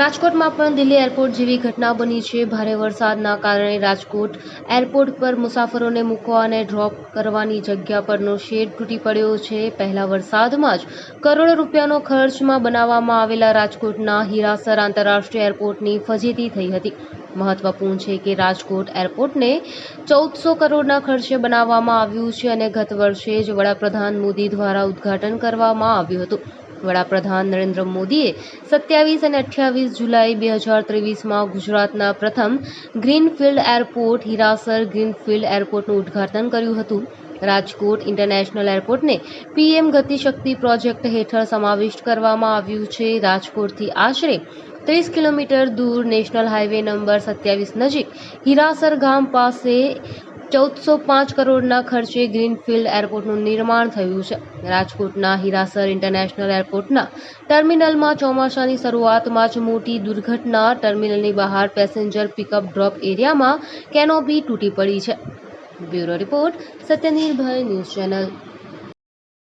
રાજકોટમાં પણ દિલ્હી એરપોર્ટ જેવી ઘટના બની છે. ભારે વરસાદના કારણે રાજકોટ એરપોર્ટ પર મુસાફરોને મૂકવા અને ડ્રોપ કરવાની જગ્યા પરનો શેડ તૂટી પડ્યો છે. પહેલા વરસાદમાં જ કરોડો રૂપિયાનો ખર્ચમાં બનાવવામાં આવેલા રાજકોટના હીરાસર આંતરરાષ્ટ્રીય એરપોર્ટની ફજીતી થઈ હતી. મહત્વપૂર્ણ છે કે રાજકોટ એરપોર્ટને ચૌદસો કરોડના ખર્ચે બનાવવામાં આવ્યું છે અને ગત વર્ષે જ વડાપ્રધાન મોદી દ્વારા ઉદ્ઘાટન કરવામાં આવ્યું હતું. વડાપ્રધાન નરેન્દ્ર મોદીએ સત્યાવીસ અને અઠ્યાવીસ જુલાઈ બે હજાર ત્રેવીસમાં ગુજરાતના પ્રથમ ગ્રીનફિલ્ડ એરપોર્ટ, હિરાસર ગ્રીનફિલ્ડ એરપોર્ટનું ઉદ્ઘાટન કર્યું હતું. રાજકોટ ઇન્ટરનેશનલ એરપોર્ટને પીએમ ગતિશક્તિ પ્રોજેક્ટ હેઠળ સમાવિષ્ટ કરવામાં આવ્યું છે. રાજકોટથી આશરે ત્રીસ કિલોમીટર દૂર નેશનલ હાઈવે નંબર સત્યાવીસ નજીક હિરાસર ગામ પાસે ચૌદસો પાંચ કરોડના ખર્ચે ગ્રીનફિલ્ડ એરપોર્ટનું નિર્માણ થયું છે. રાજકોટના હિરાસર ઇન્ટરનેશનલ એરપોર્ટના ટર્મિનલમાં ચોમાસાની શરૂઆતમાં જ મોટી દુર્ઘટના, ટર્મિનલની બહાર પેસેન્જર પિકઅપ ડ્રોપ એરિયામાં કેનોપી તૂટી પડી છે. Bureau report, Satyanirbhay news channel.